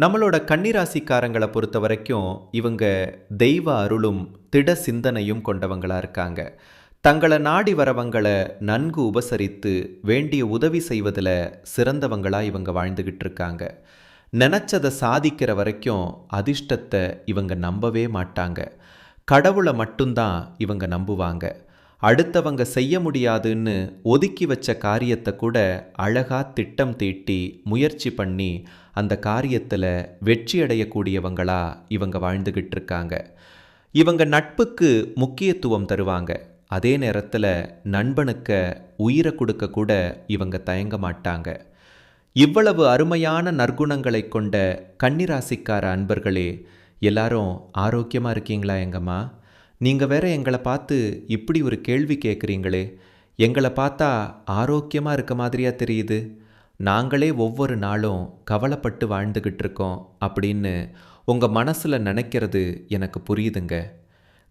நம்மளோட கன்னிராசிக்காரங்களை பொறுத்த வரைக்கும் இவங்க தெய்வ அருளும் திட சிந்தனையும் கொண்டவங்களாக இருக்காங்க. தங்களை நாடி வரவங்களை நன்கு உபசரித்து வேண்டிய உதவி செய்வதில் சிறந்தவங்களாக இவங்க வாழ்ந்துகிட்டு இருக்காங்க. நினச்சதை சாதிக்கிற வரைக்கும் அதிர்ஷ்டத்தை இவங்க நம்பவே மாட்டாங்க. கடவுளை மட்டும்தான் இவங்க நம்புவாங்க. அடுத்தவங்க செய்ய முடியாதுன்னு ஒதுக்கி வச்ச காரியத்தை கூட அழகாக திட்டம் தீட்டி முயற்சி பண்ணி அந்த காரியத்தில் வெற்றி அடையக்கூடியவங்களா இவங்க வாழ்ந்துகிட்டு இருக்காங்க இவங்க நட்புக்கு முக்கியத்துவம் தருவாங்க. அதே நேரத்தில் நண்பனுக்கு உயிரை கொடுக்க கூட இவங்க தயங்க மாட்டாங்க. இவ்வளவு அருமையான நற்குணங்களை கொண்ட கன்னிராசிக்கார அன்பர்களே எல்லாரும் ஆரோக்கியமாக இருக்கீங்களா எங்கம்மா? நீங்கள் வேற எங்களை பார்த்து இப்படி ஒரு கேள்வி கேட்குறீங்களே எங்களை பார்த்தா ஆரோக்கியமாக இருக்க மாதிரியா தெரியுது. நாங்களே ஒவ்வொரு நாளும் கவலைப்பட்டு வாழ்ந்துக்கிட்டு இருக்கோம் அப்படின்னு உங்கள் மனசில் நினைக்கிறது எனக்கு புரியுதுங்க.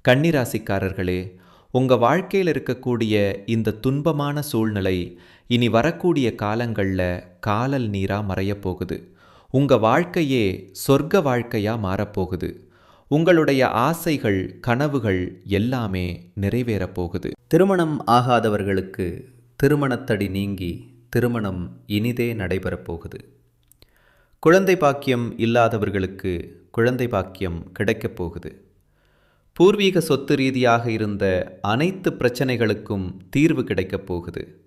கன்னிராசிக்காரர்களே உங்கள் வாழ்க்கையில் இருக்கக்கூடிய இந்த துன்பமான சூழ்நிலை இனி வரக்கூடிய காலங்களில் காலல் நீராக மறையப் போகுது. உங்கள் வாழ்க்கையே சொர்க்க வாழ்க்கையாக மாறப்போகுது உங்களுடைய ஆசைகள் கனவுகள் எல்லாமே நிறைவேறப் போகுது. திருமணம் ஆகாதவர்களுக்கு திருமணத்தடி நீங்கி திருமணம் இனிதே நடைபெறப் போகுது குழந்தை பாக்கியம் இல்லாதவர்களுக்கு குழந்தை பாக்கியம் கிடைக்கப் போகுது. பூர்வீக சொத்து ரீதியாக இருந்த அனைத்து பிரச்சனைகளுக்கும் தீர்வு கிடைக்கப் போகுது.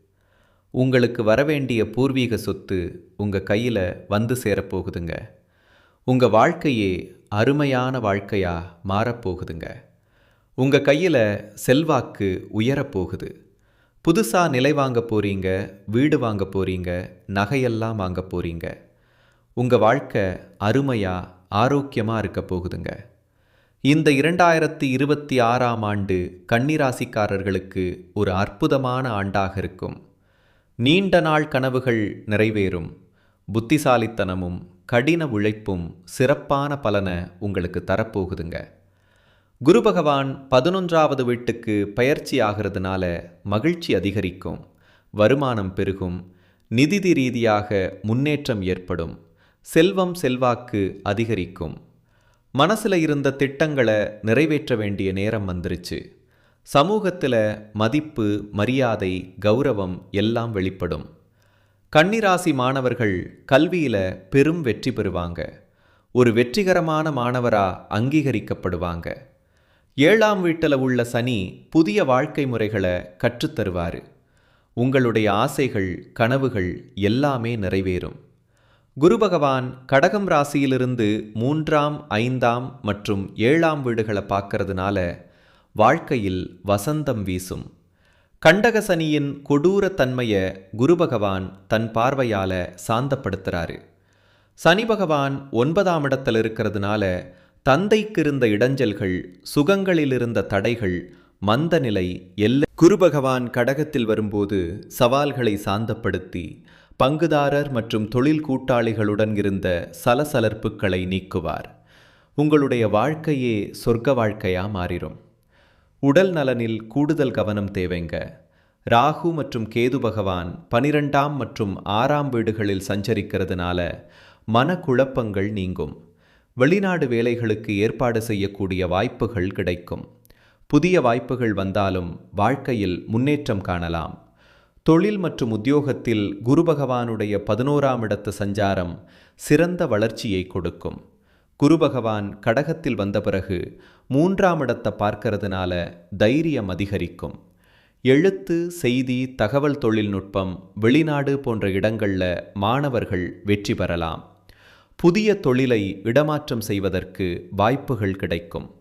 உங்களுக்கு வரவேண்டிய பூர்வீக சொத்து உங்கள் கையில் வந்து சேரப்போகுதுங்க உங்கள் வாழ்க்கையே அருமையான வாழ்க்கையாக மாறப்போகுதுங்க உங்கள் கையில் செல்வாக்கு உயரப்போகுது புதுசாக நிலை வாங்க போகிறீங்க வீடு வாங்க போகிறீங்க நகையெல்லாம் வாங்க போகிறீங்க உங்கள் வாழ்க்கை அருமையாக ஆரோக்கியமாக இருக்க போகுதுங்க. இந்த இரண்டாயிரத்தி இருபத்தி ஆறாம் ஆண்டு கன்னிராசிக்காரர்களுக்கு ஒரு அற்புதமான ஆண்டாக இருக்கும். நீண்ட நாள் கனவுகள் நிறைவேறும். புத்திசாலித்தனமும் கடின உழைப்பும் சிறப்பான பலனை உங்களுக்கு தரப்போகுதுங்க. குரு பகவான் பதினொன்றாவது வீட்டுக்கு பயிற்சி ஆகிறதுனால மகிழ்ச்சி அதிகரிக்கும் வருமானம் பெருகும் நிதி ரீதியாக முன்னேற்றம் ஏற்படும் செல்வம் செல்வாக்கு அதிகரிக்கும். மனசில் இருந்த திட்டங்களை நிறைவேற்ற வேண்டிய நேரம் வந்துருச்சு. சமூகத்தில் மதிப்பு மரியாதை கௌரவம் எல்லாம் வெளிப்படும். கன்னிராசி மாணவர்கள் கல்வியில் பெரும் வெற்றி பெறுவாங்க. ஒரு வெற்றிகரமான மாணவராக அங்கீகரிக்கப்படுவாங்க. ஏழாம் வீட்டில் உள்ள சனி புதிய வாழ்க்கை முறைகளை கற்றுத்தருவார் உங்களுடைய ஆசைகள் கனவுகள் எல்லாமே நிறைவேறும். குரு பகவான் கடகம் ராசியிலிருந்து மூன்றாம் ஐந்தாம் மற்றும் ஏழாம் வீடுகளை பார்க்கறதுனால வாழ்க்கையில் வசந்தம் வீசும். கண்டக சனியின் கொடூர தன்மையை குரு பகவான் தன் பார்வையால சாந்தப்படுத்துறாரு. சனி பகவான் ஒன்பதாம் இடத்தில் இருக்கிறதுனால தந்தைக்கு இருந்த இடைஞ்சல்கள் சுகங்களிலிருந்த தடைகள் மந்த நிலை எல்லை குருபகவான் கடகத்தில் வரும்போது சவால்களை சாந்தப்படுத்தி பங்குதாரர் மற்றும் தொழில் கூட்டாளிகளுடன் இருந்த சலசலர்ப்புகளை நீக்குவார். உங்களுடைய வாழ்க்கையே சொர்க்க வாழ்க்கையா மாறிடும் உடல் நலனில் கூடுதல் கவனம் தேவைங்க. ராகு மற்றும் கேது பகவான் பனிரெண்டாம் மற்றும் ஆறாம் வீடுகளில் சஞ்சரிக்கிறதுனால மனக்குழப்பங்கள் நீங்கும். வெளிநாடு வேலைகளுக்கு ஏற்பாடு செய்யக்கூடிய வாய்ப்புகள் கிடைக்கும். புதிய வாய்ப்புகள் வந்தாலும் வாழ்க்கையில் முன்னேற்றம் காணலாம். தொழில் மற்றும் உத்தியோகத்தில் குரு பகவானுடைய பதினோராம் இடத்து சஞ்சாரம் சிறந்த வளர்ச்சியை கொடுக்கும். குரு பகவான் கடகத்தில் வந்த பிறகு மூன்றாம் இடத்தை பார்க்கறதுனால தைரியம் அதிகரிக்கும். எழுத்து செய்தி தகவல் தொழில்நுட்பம் வெளிநாடு போன்ற இடங்களில் மாணவர்கள் வெற்றி பெறலாம். புதிய தொழிலை இடமாற்றம் செய்வதற்கு வாய்ப்புகள் கிடைக்கும்.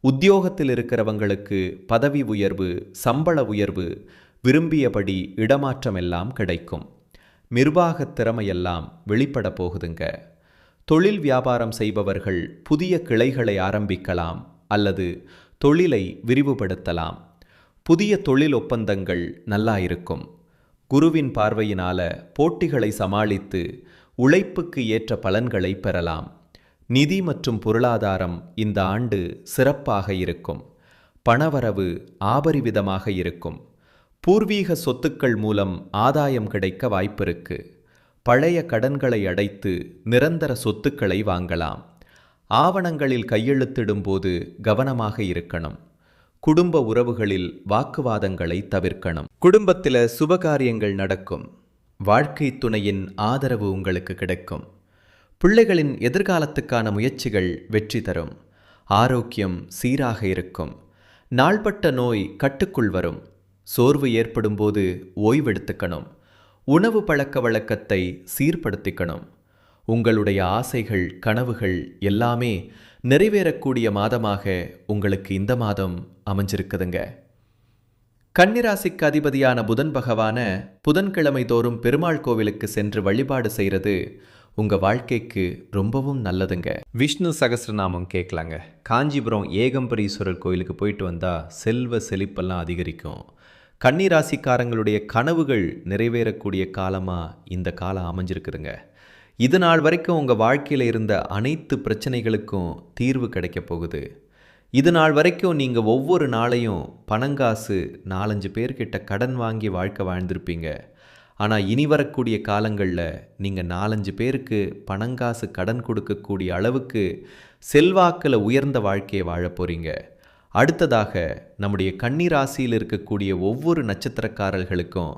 உத்தியோகத்தில் இருக்கிறவங்களுக்கு பதவி உயர்வு சம்பள உயர்வு விரும்பியபடி இடமாற்றம் எல்லாம் கிடைக்கும். நிர்வாகத் திறமையெல்லாம் வெளிப்பட போகுதுங்க. தொழில் வியாபாரம் செய்பவர்கள் புதிய கிளைகளை ஆரம்பிக்கலாம் அல்லது தொழிலை விரிவுபடுத்தலாம். புதிய தொழில் ஒப்பந்தங்கள் நல்லா இருக்கும். குருவின் பார்வையினால போட்டிகளை சமாளித்து உழைப்புக்கு ஏற்ற பலன்களை பெறலாம். நிதி மற்றும் பொருளாதாரம் இந்த ஆண்டு சிறப்பாக இருக்கும். பணவரவு ஆபரிவிதமாக இருக்கும். பூர்வீக சொத்துக்கள் மூலம் ஆதாயம் கிடைக்க வாய்ப்பிருக்கு. பழைய கடன்களை அடைத்து நிரந்தர சொத்துக்களை வாங்கலாம். ஆவணங்களில் கையெழுத்திடும்போது கவனமாக இருக்கணும். குடும்ப உறவுகளில் வாக்குவாதங்களை தவிர்க்கணும். குடும்பத்தில் சுபகாரியங்கள் நடக்கும். வாழ்க்கை துணையின் ஆதரவு உங்களுக்கு கிடைக்கும். பிள்ளைகளின் எதிர்காலத்துக்கான முயற்சிகள் வெற்றி தரும். ஆரோக்கியம் சீராக இருக்கும். நாள்பட்ட நோய் கட்டுக்குள் வரும். சோர்வு ஏற்படும்போது ஓய்வெடுத்துக்கணும். உணவு பழக்க வழக்கத்தை சீர்படுத்திக்கணும். உங்களுடைய ஆசைகள் கனவுகள் எல்லாமே நிறைவேறக்கூடிய மாதமாக உங்களுக்கு இந்த மாதம் அமைஞ்சிருக்குதுங்க. கன்னிராசிக்கு அதிபதியான புதன் பகவான புதன்கிழமை தோறும் பெருமாள் கோவிலுக்கு சென்று வழிபாடு செய்கிறது உங்கள் வாழ்க்கைக்கு ரொம்பவும் நல்லதுங்க. விஷ்ணு சகஸ்ரநாமம் கேட்கலாங்க. காஞ்சிபுரம் ஏகம்பரீஸ்வரர் கோயிலுக்கு போயிட்டு வந்தால் செல்வ செழிப்பெல்லாம் அதிகரிக்கும். கன்னிராசிக்காரங்களுடைய கனவுகள் நிறைவேறக்கூடிய காலமாக இந்த காலம் அமைஞ்சிருக்குதுங்க. இது நாள் வரைக்கும் உங்கள் வாழ்க்கையில் இருந்த அனைத்து பிரச்சனைகளுக்கும் தீர்வு கிடைக்க போகுது. இது நாள் வரைக்கும் நீங்கள் ஒவ்வொரு நாளையும் பணங்காசு நாலஞ்சு பேர்கிட்ட கடன் வாங்கி வாழ்க்கை வாழ்ந்திருப்பீங்க. ஆனால் இனி வரக்கூடிய காலங்களில் நீங்கள் நாலஞ்சு பேருக்கு பணங்காசு கடன் கொடுக்கக்கூடிய அளவுக்கு செல்வாக்கில் உயர்ந்த வாழ்க்கையை வாழ போகிறீங்க அடுத்ததாக நம்முடைய கன்னிராசியில் இருக்கக்கூடிய ஒவ்வொரு நட்சத்திரக்காரர்களுக்கும்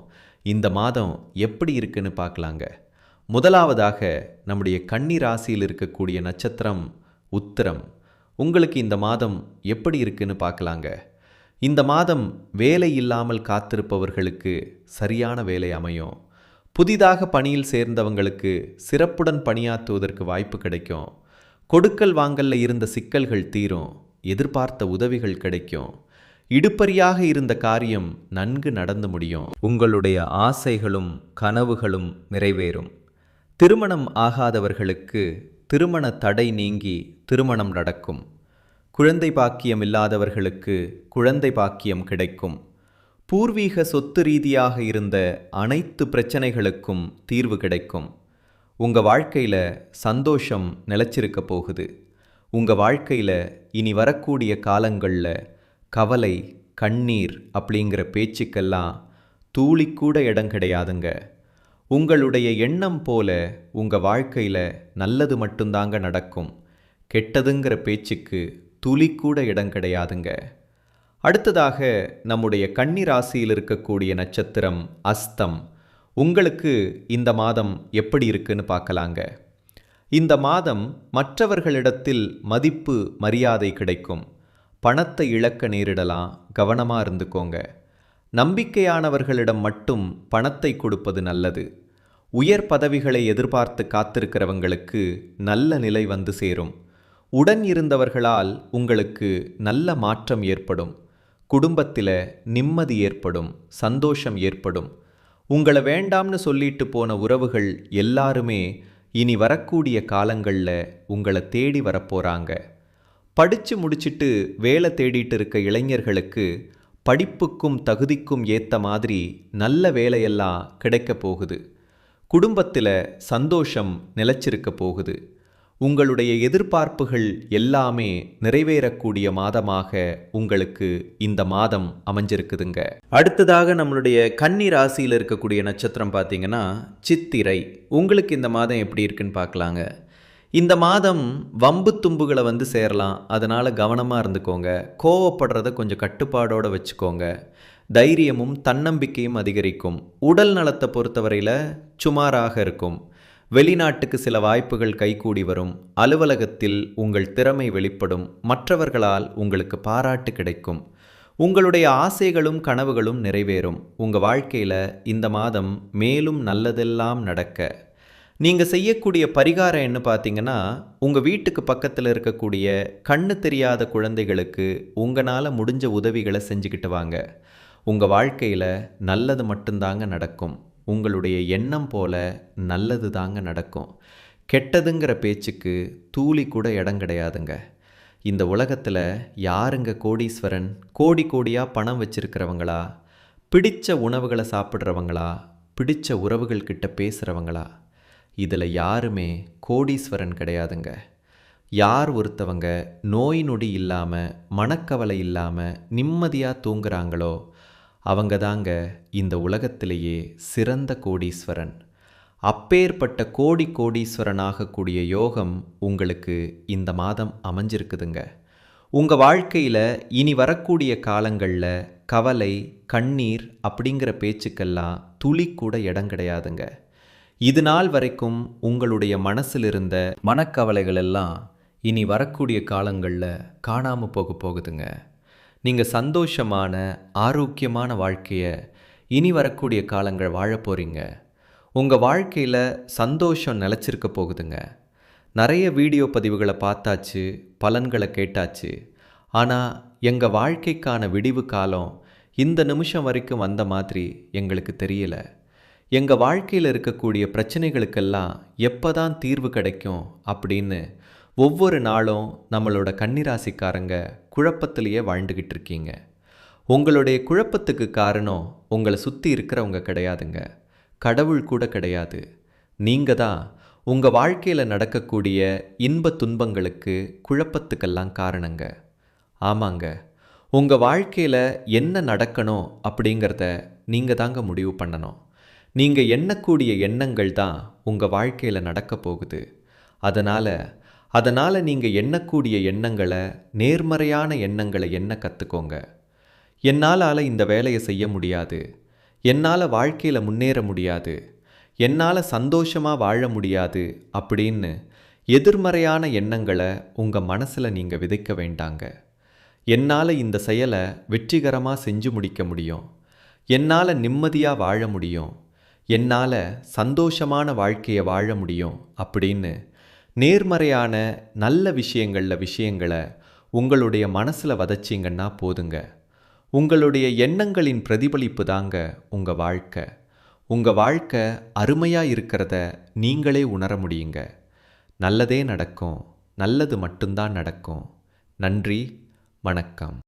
இந்த மாதம் எப்படி இருக்குன்னு பார்க்கலாங்க. முதலாவதாக நம்முடைய கன்னி ராசியில் இருக்கக்கூடிய நட்சத்திரம் உத்திரம். உங்களுக்கு இந்த மாதம் எப்படி இருக்குன்னு பார்க்கலாங்க. இந்த மாதம் வேலை இல்லாமல் காத்திருப்பவர்களுக்கு சரியான வேலை அமையும். புதிதாக பணியில் சேர்ந்தவங்களுக்கு சிறப்புடன் பணியாற்றுவதற்கு வாய்ப்பு கிடைக்கும். கொடுக்கல் வாங்கல்ல இருந்த சிக்கல்கள் தீரும். எதிர்பார்த்த உதவிகள் கிடைக்கும். இடுப்பறியாக இருந்த காரியம் நன்கு நடந்து முடியும். உங்களுடைய ஆசைகளும் கனவுகளும் நிறைவேறும். திருமணம் ஆகாதவர்களுக்கு திருமண தடை நீங்கி திருமணம் நடக்கும். குழந்தை பாக்கியம் இல்லாதவர்களுக்கு குழந்தை பாக்கியம் கிடைக்கும். பூர்வீக சொத்து ரீதியாக இருந்த அனைத்து பிரச்சனைகளுக்கும் தீர்வு கிடைக்கும். உங்கள் வாழ்க்கையில் சந்தோஷம் நிலச்சிருக்க போகுது. உங்கள் வாழ்க்கையில் இனி வரக்கூடிய காலங்களில் கவலை கண்ணீர் அப்படிங்கிற பேச்சுக்கெல்லாம் தூளிக்கூட இடம் கிடையாதுங்க. உங்களுடைய எண்ணம் போல உங்கள் வாழ்க்கையில் நல்லது மட்டும்தாங்க நடக்கும். கெட்டதுங்கிற பேச்சுக்கு துளி கூட இடம் கிடையாதுங்க. அடுத்ததாக நம்முடைய கன்னி ராசியில் இருக்கக்கூடிய நட்சத்திரம் அஸ்தம். உங்களுக்கு இந்த மாதம் எப்படி இருக்குன்னு பார்க்கலாங்க. இந்த மாதம் மற்றவர்களிடத்தில் மதிப்பு மரியாதை கிடைக்கும். பணத்தை இழக்க நேரிடலாம். கவனமாக இருந்துக்கோங்க. நம்பிக்கையானவர்களிடம் மட்டும் பணத்தை கொடுப்பது நல்லது. உயர் பதவிகளை எதிர்பார்த்து காத்திருக்கிறவங்களுக்கு நல்ல நிலை வந்து சேரும். உடன் இருந்தவர்களால் உங்களுக்கு நல்ல மாற்றம் ஏற்படும். குடும்பத்தில் நிம்மதி ஏற்படும் சந்தோஷம் ஏற்படும். உங்களை வேண்டாம்னு சொல்லிட்டு போன உறவுகள் எல்லாருமே இனி வரக்கூடிய காலங்களில் உங்களை தேடி வரப்போகிறாங்க படித்து முடிச்சிட்டு வேலை தேடிட்டு இருக்க இளைஞர்களுக்கு படிப்புக்கும் தகுதிக்கும் ஏற்ற மாதிரி நல்ல வேலையெல்லாம் கிடைக்க போகுது. குடும்பத்தில் சந்தோஷம் நிலச்சிருக்க போகுது. உங்களுடைய எதிர்பார்ப்புகள் எல்லாமே நிறைவேறக்கூடிய மாதமாக உங்களுக்கு இந்த மாதம் அமைஞ்சிருக்குதுங்க. அடுத்ததாக நம்மளுடைய கன்னி ராசியில் இருக்கக்கூடிய நட்சத்திரம் பார்த்தீங்கன்னா சித்திரை. உங்களுக்கு இந்த மாதம் எப்படி இருக்குன்னு பார்க்கலாங்க. இந்த மாதம் வம்பு தும்புகளை வந்து சேரலாம். அதனால் கவனமாக இருந்துக்கோங்க. கோவப்படுறத கொஞ்சம் கட்டுப்பாடோடு வச்சுக்கோங்க. தைரியமும் தன்னம்பிக்கையும் அதிகரிக்கும். உடல் நலத்தை பொறுத்தவரையில் சுமாராக இருக்கும். வெளிநாட்டுக்கு சில வாய்ப்புகள் கைகூடி வரும். அலுவலகத்தில் உங்கள் திறமை வெளிப்படும். மற்றவர்களால் உங்களுக்கு பாராட்டு கிடைக்கும். உங்களுடைய ஆசைகளும் கனவுகளும் நிறைவேறும். உங்கள் வாழ்க்கையில் இந்த மாதம் மேலும் நல்லதெல்லாம் நடக்க. நீங்கள் செய்யக்கூடிய பரிகாரம் என்ன பார்த்தீங்கன்னா உங்கள் வீட்டுக்கு பக்கத்தில் இருக்கக்கூடிய கண்ணு தெரியாத குழந்தைகளுக்கு உங்களால் முடிஞ்ச உதவிகளை செஞ்சுக்கிட்டு வாங்க. உங்கள் வாழ்க்கையில் நல்லது மட்டும்தாங்க நடக்கும். உங்களுடைய எண்ணம் போல நல்லது தாங்க நடக்கும். கெட்டதுங்கிற பேச்சுக்கு தூளி கூட இடம் கிடையாதுங்க. இந்த உலகத்தில் யாருங்க கோடீஸ்வரன்? கோடி கோடியாக பணம் வச்சிருக்கிறவங்களா? பிடித்த உணவுகளை சாப்பிட்றவங்களா? பிடிச்ச உறவுகள் கிட்ட பேசுகிறவங்களா இதில் யாருமே கோடீஸ்வரன் கிடையாதுங்க. யார் ஒருத்தவங்க நோய் நொடி இல்லாமல் மனக்கவலை இல்லாமல் நிம்மதியாக தூங்குறாங்களோ அவங்க தாங்க இந்த உலகத்திலேயே சிறந்த கோடீஸ்வரன். அப்பேற்பட்ட கோடி கோடீஸ்வரனாகக்கூடிய யோகம் உங்களுக்கு இந்த மாதம் அமைஞ்சிருக்குதுங்க. உங்கள் வாழ்க்கையில் இனி வரக்கூடிய காலங்களில் கவலை கண்ணீர் அப்படிங்கிற பேச்சுக்கெல்லாம் துளி கூட இடம் கிடையாதுங்க. இது நாள் வரைக்கும் உங்களுடைய மனசில் இருந்த மனக்கவலைகள் எல்லாம் இனி வரக்கூடிய காலங்களில் காணாமல் போக போகுதுங்க. நீங்கள் சந்தோஷமான ஆரோக்கியமான வாழ்க்கையை இனி வரக்கூடிய காலங்கள் வாழப் போகிறீங்க உங்கள் வாழ்க்கையில் சந்தோஷம் நிலச்சிருக்க போகுதுங்க. நிறைய வீடியோ பதிவுகளை பார்த்தாச்சு பலன்களை கேட்டாச்சு. ஆனால் எங்கள் வாழ்க்கைக்கான விடிவு காலம் இந்த நிமிஷம் வரைக்கும் வந்த மாதிரி எங்களுக்கு தெரியல. எங்கள் வாழ்க்கையில் இருக்கக்கூடிய பிரச்சனைகளுக்கெல்லாம் எப்போ தான் தீர்வு கிடைக்கும் அப்படின்னு ஒவ்வொரு நாளும் நம்மளோட கன்னிராசிக்காரங்க குழப்பத்திலேயே வாழ்ந்துக்கிட்டு இருக்கீங்க. உங்களுடைய குழப்பத்துக்கு காரணம் உங்களை சுற்றி இருக்கிறவங்க கிடையாதுங்க. கடவுள் கூட கிடையாது. நீங்கள் தான் உங்கள் வாழ்க்கையில் நடக்கக்கூடிய இன்ப துன்பங்களுக்கு குழப்பத்துக்கெல்லாம் காரணங்க. ஆமாங்க. உங்கள் வாழ்க்கையில் என்ன நடக்கணும் அப்படிங்கிறத நீங்கள் தாங்க முடிவு பண்ணணும். நீங்கள் எண்ணக்கூடிய எண்ணங்கள் தான் உங்கள் வாழ்க்கையில் நடக்க போகுது. அதனால் அதனால் நீங்கள் எண்ணக்கூடிய எண்ணங்களை நேர்மறையான எண்ணங்களை எண்ண கற்றுக்கோங்க என்னால் இந்த வேலையை செய்ய முடியாது. என்னால் வாழ்க்கையில் முன்னேற முடியாது. என்னால் சந்தோஷமாக வாழ முடியாது அப்படின்னு எதிர்மறையான எண்ணங்களை உங்கள் மனசில் நீங்கள் விதைக்க வேண்டாங்க. என்னால் இந்த செயலை வெற்றிகரமாக செஞ்சு முடிக்க முடியும். என்னால் நிம்மதியாக வாழ முடியும். என்னால் சந்தோஷமான வாழ்க்கையை வாழ முடியும் அப்படின்னு நேர்மறையான நல்ல விஷயங்களில் விஷயங்களை உங்களுடைய மனசில் வதச்சிங்கன்னா போதுங்க. உங்களுடைய எண்ணங்களின் பிரதிபலிப்பு தாங்க உங்கள் வாழ்க்கை. உங்கள் வாழ்க்கை அருமையாக இருக்கிறத நீங்களே உணர முடியுங்க. நல்லதே நடக்கும். நல்லது மட்டும்தான் நடக்கும். நன்றி. வணக்கம்.